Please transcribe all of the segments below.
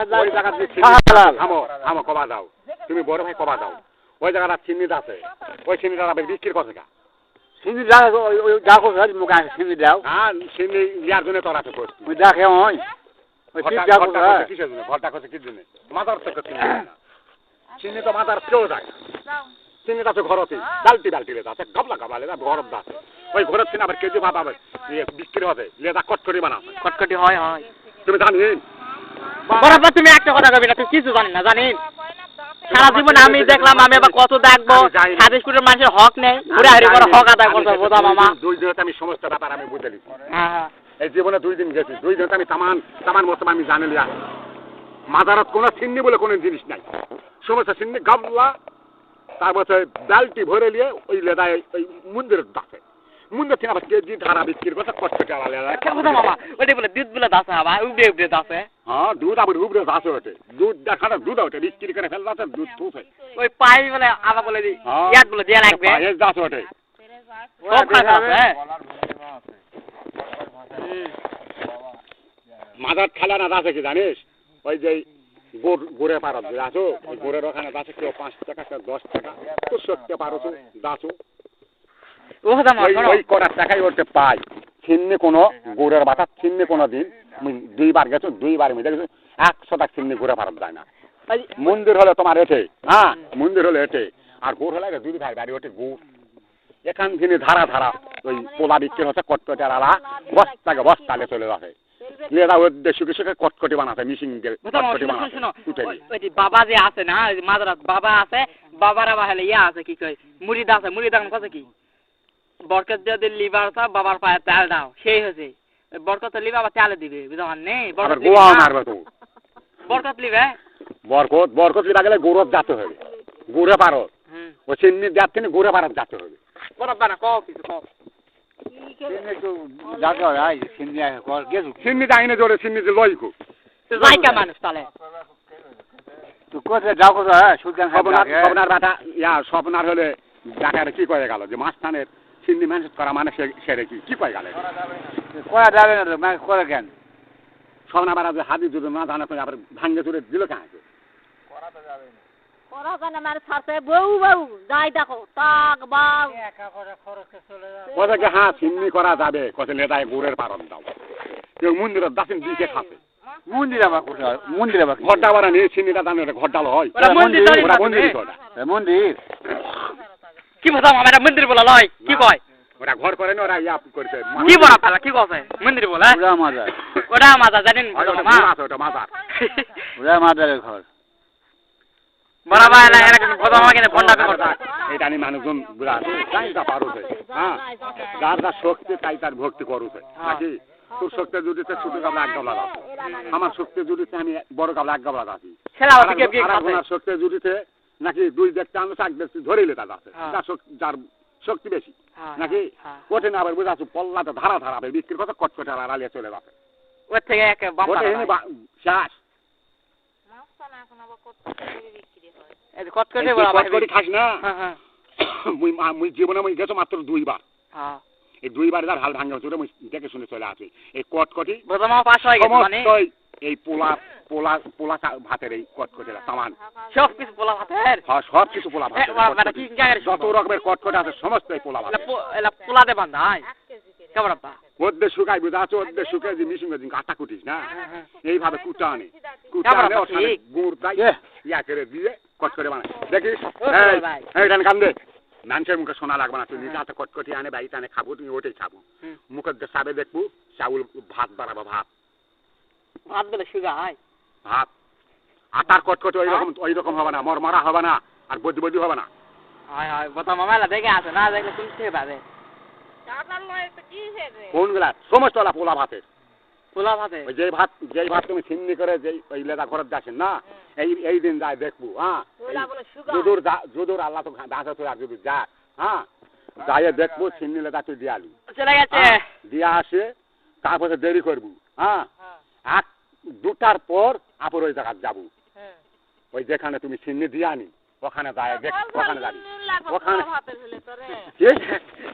ওই জায়গা দিয়ে চিনি হালাল। থামো থামো কবা দাও। তুমি বড় ভাই কবা দাও। ওই জায়গাটা চিনিটা আছে ওই চিনিটা বিক্রি করছে কা? সিন্ধি যা ওই ওই যা করছে মুখে সিন্ধি দাও। হ্যাঁ চিনি ইয়ার জন্য তোরা তো করছি ওই দেখে ওই। ওই ঠিক যা ঘরটা করছে করছে কিসের জন্য? ঘরটা করছে কি জন্য? মাদার থেকে চিনি যায় না। চিনি তো মাদার কেউ যায় না। চিনিটা তো ঘরতে বালতি বালতি লেদা আছে গাবলা গাবলা লেদা ঘরত দা আছে ওই ঘরত চিনি আবার কেজি ভাত আবার ইয়ে বিক্রি হবে লেদা কটকরি বানা কটকটি হয় হয়। তুমি জানিন বরাবর তুমি একটা কথা কবি না তুই কিছু জানি না জানিন সারা জীবন আমি দেখলাম আমি আবার কত দেখব? না। কোটির মানুষের হক নেই ঘুরে হারি করে হক আদায় করতে বোঝা মামা। দুই দিনে আমি সমস্ত ব্যাপার আমি বুঝে নিচ্ছি হ্যাঁ হ্যাঁ। এই জীবনে দুই দিন গেছি দুই দিনে আমি তামান তামান মতো আমি জানি লিয়া মাদারত কোনো চিন্নি বলে কোনো জিনিস নাই। সমস্ত চিন্নি গাবলা তারপর ডালটি ভরে নিয়ে ওই লেদায় ওই মন্দিরের দাসে মন্দির থেকে আবার কেজি ধারা বিক্রি করতে কষ্ট লেদা একটা কথা মামা? ওইটা বলে দুধ বলে দাসে আবার উবড়ে উবড়ে দাসে হ্যাঁ। দুধ আবার উপরে দাসে ওঠে দুধ দেখানো দুধ ওঠে বিক্রি করে ফেল দাসে দুধ থুসে। ওই পাই বলে আবার বলে দি হ্যাঁ। ইয়াদ বলে দেয়া লাগবে। পায়েস দাস ওঠে সব খাতা আছে মাদার খেলা না দাসে কি জানিস? ওই যে গোড় পারত আছো ওই গোড়ের ওখানে দাসে কেউ পাঁচ টাকা কেউ দশ টাকা তো সত্যি পারছ দাসো কথা ওই ওই কটার টাকাই ওরতে পাই। ছিন্নি কোনো গোড়ের বাতা ছিন্নি কোনো দিন। দুইবার গেছো দুইবার মিলে গেছো। একশো টাকা ছিন্নি ঘুরে পারত যায় না। মন্দির হলে তোমার এটে হ্যাঁ মন্দির হলে এটে। আর গোড় হলে দুই ভাই বাড়ি ওঠে গুড়। এখান থেকে ধারা ধারা ওই পোলা বিক্রি হচ্ছে কটকটের আলা বস্তাকে বস্তালে চলে যাবে। কিছু কটকটি বানাতে মিশিং কটকটি বানাতে। বাবা যে আছে না মাদ্রাস বাবা আছে বাবার আবার হলে ইয়া আছে কি কই মুড়িদা আছে মুড়িদা কথা কি? বরকত যদি লিভার তা বাবার পায়ে তেল দাও সেই হয়েছে বরকত লিভার আবার তেলে দিবে বুঝলাম নেই বরকত গোয়া লিবে। মারবে তো। বরকত লিবে বরকত বরকত লিবা গেলে গৌরব যাতে হবে। গুড়ে পারো হুম। ও চিন্নি যাচ্ছে না গুড়ে পারত যাতে হবে। বরকত না কও কিছু কও। করে কর যাইনে জোরে চিন্নি যে লইকো। তো জায়গা মানুষ তাহলে। তো কোথায় যা করছে সুলতান স্বপ্নার সাহেব স্বপ্নার বাটা ইয়া স্বপ্নার হলে ডাকারে কি কয়ে গেল? যে মাস্তানের চিন্নি ম্যানেজ করা মানে সেরে কি কি কয়ে গেল? কয়া যাবে না তো মানে করে কেন? স্বপ্না বাড়া যে হাতি যদি না জানা করে আবার ভাঙ্গে চুরে দিল কেন করা যায় না। ছাড়ছে বউ বউ যাই দেখো তাক বাউ। কোথাকে হ্যাঁ চিন্নি করা যাবে কত লেদায় গুড়ের পারন দাও। কেউ মন্দিরের দাসিন দিকে খাতে মন্দির আবার কোথায়? মন্দির আবার ঘরটা বাড়া নিয়ে চিন্নিটা জানে ওটা হয় মন্দির? কি কথা মামা এটা মন্দির বলা লয়? কি কয়? ওরা ঘর করে না ওরা ইয়া করছে। কি বলা ফেলা কি কছে মন্দির বলে? পুরা মাদার ওটা মাজা জানেন? ওটা মা। মাছ ওটা মাজার। পুরা মাদারের ঘর। বরাবর এলা এরা কিন্তু কথা মাকে ফোনটা করতে এটা আমি মানুষজন বুঝা আছে। তাই তা পারুছে হ্যাঁ যার যার শক্তি তাই তার ভক্তি করুছে নাকি? তোর শক্তি জুড়িতে ছোট গাবলা এক গাবলা আছে আমার শক্তি জুড়িতে আমি বড় গাবলা এক গাবলা আছি শক্তি জুড়িতে নাকি দুই দেখতে আমি চাক দেখছি ধরেই লেতা আছে হ্যাঁ। যার শক্তি যার শক্তি বেশি। হ্যাঁ, নাকি হ্যাঁ। ওঠে না আবার বুঝা আছো পল্লাতে ধারা ধারা বিক্রির কথা কটকটে আর আলিয়ে চলে যাবে ওর থেকে এক শ্বাস। হ্যাঁ। হ্যাঁ জীবনে মুই গেছো মাত্র দুইবার। হ্যাঁ। এই দুইবার যার হাল ভাঙ্গা চলে মুই দেখে শুনে চলে আসি। এই কটকটি হয়ে মানে এই পোলা পোলা পোলা ভাতের এই কটকটি সামান। সব কিছু বলা হাতের হ্যাঁ, সব কিছু পোলা ভাতের জায়গায় যত রকমের কটকটি আছে সমস্ত এই পোলা ভাতের। এলা পোলা দে বান্ধা আয় কেমন আপা ওদের শুকাই বুঝা আছে ওদের শুকাই যে মিশিং দিন কাটা কুটিস না? হ্যাঁ, এইভাবে কুটা আনে কুটা আনে ওখানে গুড় এ, ইয়া করে দিয়ে কটকটি বানায়। দেখিস? এই। ডান কান্দে মানুষের মুখে শোনা লাগবে না তুই নিজে হাতে কটকটি আনে বাড়িতে আনে খাব তুমি ওটাই খাব। মুখের সাবে দেখব চাউল ভাত বাড়াবো ভাত। হাত বেলা সুগা আয় ভাত আটার কটকটি ওই রকম ওই রকম হবে না। মরমরা হবে না। আর বদি বদি হবে না। হয় হয়। দেখে আছে না? দেখলে তুমি থেকে পাবে কোনগুলা সমস্ত ওলা পোলা ভাতের। পোলা ভাতে ওই যেই ভাত যেই ভাত তুমি ছিন্নি করে যেই ওই লেদা যাচ্ছেন না? এই এই দিন যায় দেখব হ্যাঁ? যদুর যদুর আল্লাহ তো আর যদি যা হ্যাঁ? যাইয়ে দেখব ছিন্নি লেদা তুই দিয়ে আলু। চলে গেছে। হ্যাঁ, দিয়ে আসে তারপরে দেরি করব হ্যাঁ। এক দুটার পর আপর ওই জায়গা যাব। ওই যেখানে তুমি ছিন্নি দিয়ে আনি ওখানে যায় দেখ ওখানে যাবি। ওখানে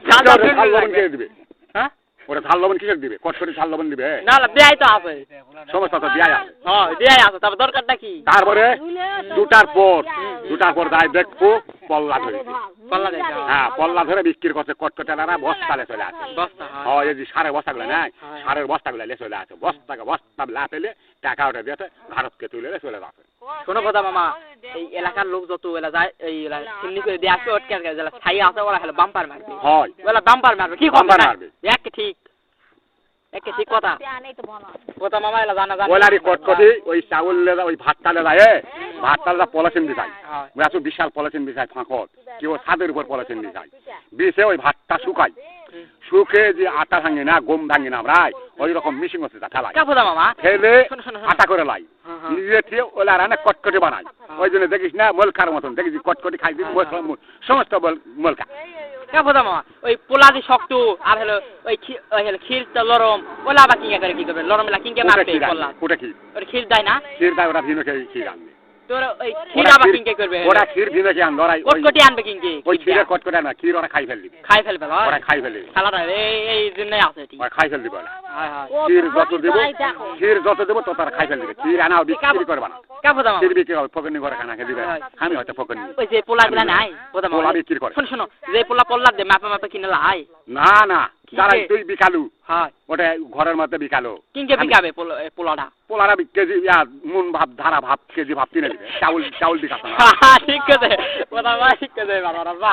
ঝাল লবণ কিনে দিবে? হ্যাঁ? ওটা ঝাল লবণ কিসের দিবে? কটকটি ঝাল লবণ দিবে? না না বিয়াই তো আছে সমস্ত তো বিয়াই আছে। হ্যাঁ বিয়াই আছে তারপর দরকারটা কি? তারপরে দুটার পর দুটার পর যাই দেখব। পল্লা ধরে পল্লা দেখে, হ্যাঁ পল্লা ধরে বিক্রি করছে কটকটালারা বস্তালে চলে আসে। বস্তা হয়। হ্যাঁ এই যে সারের বস্তাগুলো নাই হ্যাঁ। সারের বস্তাগুলো লে চলে আসে। বস্তাকে বস্তা লা পেলে টাকা ওটা দিয়েছে ভারতকে তুলে চলে যাচ্ছে শোনো কথা মামা এই এলাকার লোক যত এলা যায় এই এলা চিমনি করে দিয়ে আসবে ওটকে আসবে। যারা ছাই আছে ওরা হলে বাম্পার মারবে। হয়। ওরা বাম্পার মারবে কি বাম্পার মারবে। এক ঠিক। কথা। কথা মামা এলা জানা। জানা ওইলারি কটকটি ওই চাউল লেদা ওই পলিথিন দিছাই হয় বিশাল পলিথিন দিছাই ফাঁকত। কেউ ছাদের উপর বিষে ওই ভাতটা শুকাই। শুকে যে আটা ভাঙি না গম ভাঙি না আমরা ওই রকম মিশিং হচ্ছে তা ফেলাই মামা। ফেলে। আটা করে লাই। হ্যাঁ, হ্যাঁ। নিজে থেকে ওলা কটকটি বানাই। ওই জন্য দেখিস না মলকার মতন। দেখিস কটকটি খাই দিস সমস্ত বল- মলকা কাপুদা মামা ওই পোলা যে শক্ত আর হলো ওই ওই হলো তো লরম ওলা আবার কিঙ্গা করে কি করবে? লরম এলা কুটে মারবে ওটা ওর ক্ষীর দেয় না? খির দেয় ওরা ভিন্ন খির ক্ষীর আনবে তোর ওই ক্ষীর ওরা আবার ক্ষীর- কিঙ্গে করবে? ওরা ক্ষীর ভিনো খেয়ে আনবে ওরা ওই- কটকটি আনবে কিঙ্গে ওই ক্ষীরের কটকটি আনবে ক্ষীর ওরা খাই ফেল দিবে খাই ফেলবে লয়। ওরা খাই ফেলে খেলাটা এই এই জন্যই আছে ঠিক ওরা খাই ফেল দিবে ওরা ক্ষীর যত দেবো ক্ষীর যত দেবো তত তারা খাই ফেল দিবে ক্ষীর আনা বিক্রি করবে না। কাপুদা মামা ক্ষীর বিক্রি হবে ফকনি ঘরে খানা খেয়ে দিবে। আমি হয়তো ফকনি ওই যে পোলা গুলা নাই পোলা বিক্রি করে। শোনো শোনো যে পোলা পল্লা দে মাপে মাপে কিনে লাই না না। যারা তুই বিকালু। হয়। ওটা ঘরের মধ্যে বিকালো। কিনকে বিকাবে পোলা- এ পোলাটা কেজি মুন ভাব ধারা ভাব কেজি ভাব কিনে দিবে। চাউল চাউল বিকাশ না ঠিক আছে। মা ঠিক আছে বাবা বাবা।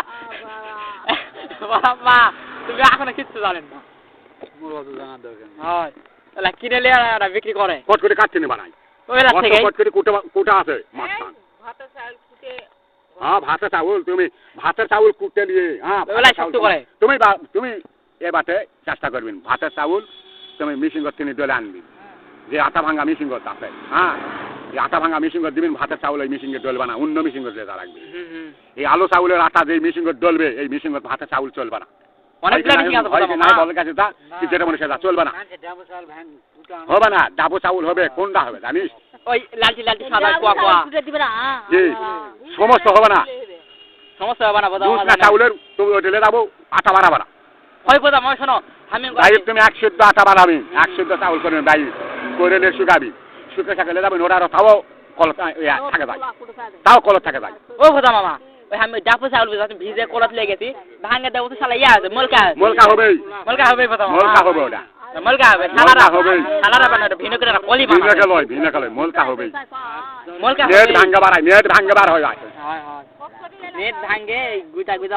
বাবা তুমি এখনও কিচ্ছু জানেন না। হয়। তাহলে কিনে নিয়ে ওরা বিক্রি করে। কট করে কাটছিনি বানাই ওই রাত থেকে কট করে কুটা কুটা আছে মাছ হ্যাঁ ভাতের চাউল তুমি ভাতের চাউল কুটে নিয়ে হ্যাঁ। তুমি বা- তুমি এ বাটে চেষ্টা করবেন। ভাতের চাউল তুমি মিশিং তিনি দলে আনবি। যে আটা ভাঙা মিশিং করতে আছে। হ্যাঁ? এই আটা ভাঙা মিশিং করে দিবেন ভাতের চাউল ওই মিশিং ডলবে না। অন্য মিশিং করে লেদা রাখবে। এই আলু চাউলের আটা যে মিশিং করে ডলবে এই মিশিং করে ভাতের চাউল চলবে না। যেটা মনে হবে না। ডাবো চাউল হবে কোনটা হবে জানিস? ওই লালটি লালটি সাদা কুয়া কুয়া। দিবে না। কি সমস্ত হবে না। সমস্যা হবে না চাউলের তুমি যাব আটা বাড়াবা না। ওই পোদা মামা শোনো আমি বাইর তুমি এক সিদ্ধ আটা বানাবি এক সিদ্ধ চাউল করে বাইর করে নিয়ে শুকাবি। শুকে থাকলে যাবেন ওটা আরও তাও কল ইয়া, থাকে যায় তাও কলত থাকে যায় ও পোদা মামা ওই আমি ডাপু চাউল ভিজে কোলাত লেগেছি ভাঙে দেবো তো শালা ইয়া আছে মলকা মলকা হবেই। মলকা হবে মামা। মলকা হবে ওটা। মলকা হবে শালারা। শালারা বানাবে ভিন্ন করে কলি মলকা মলকা নেট হবে বাড়ায় নেট ভাঙ্গা বার হয় নেট ভাঙে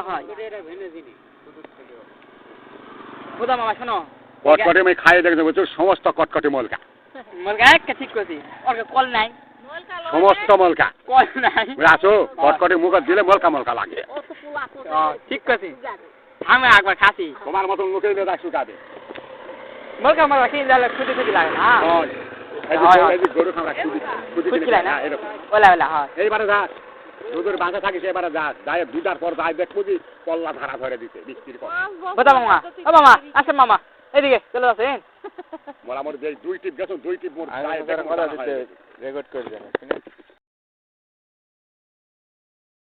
হয়। পোদা মামা শোনো। কটকটে আমি খাইয়ে দেখতে বলছো সমস্ত কটকটে মলকা। মলকা একটা ঠিক করছি। ওর কল নাই। সমস্ত মলকা। কল নাই। বুঝাছো কটকটে মুখে দিলে মলকা মলকা লাগে। ও, ঠিক করছি। আমি একবার খাসি তোমার মতন মুখে দিলে তাই শুকাবে। মলকা মলকা কিনে দিলে খুঁটি খুঁটি লাগে না। হয়। এই যে গরু- হয়। এই যে গরু খাওয়া খুদি খুদি লাগে না? এরকম। ওলা ওলা হয়। এইবারে যা। দুধের বাঁধা থাকিস এবারে যা যায় দুটার পর যায় দেখব যে পল্লা ধারা ধরে দিতে বিক্রি কর। বোধা মামা ও মামা আসেন মামা এদিকে চলে আসেন। মোর যে দুই টিপ গেছো দুই টিপ গেছে। রেকর্ড করে দেবো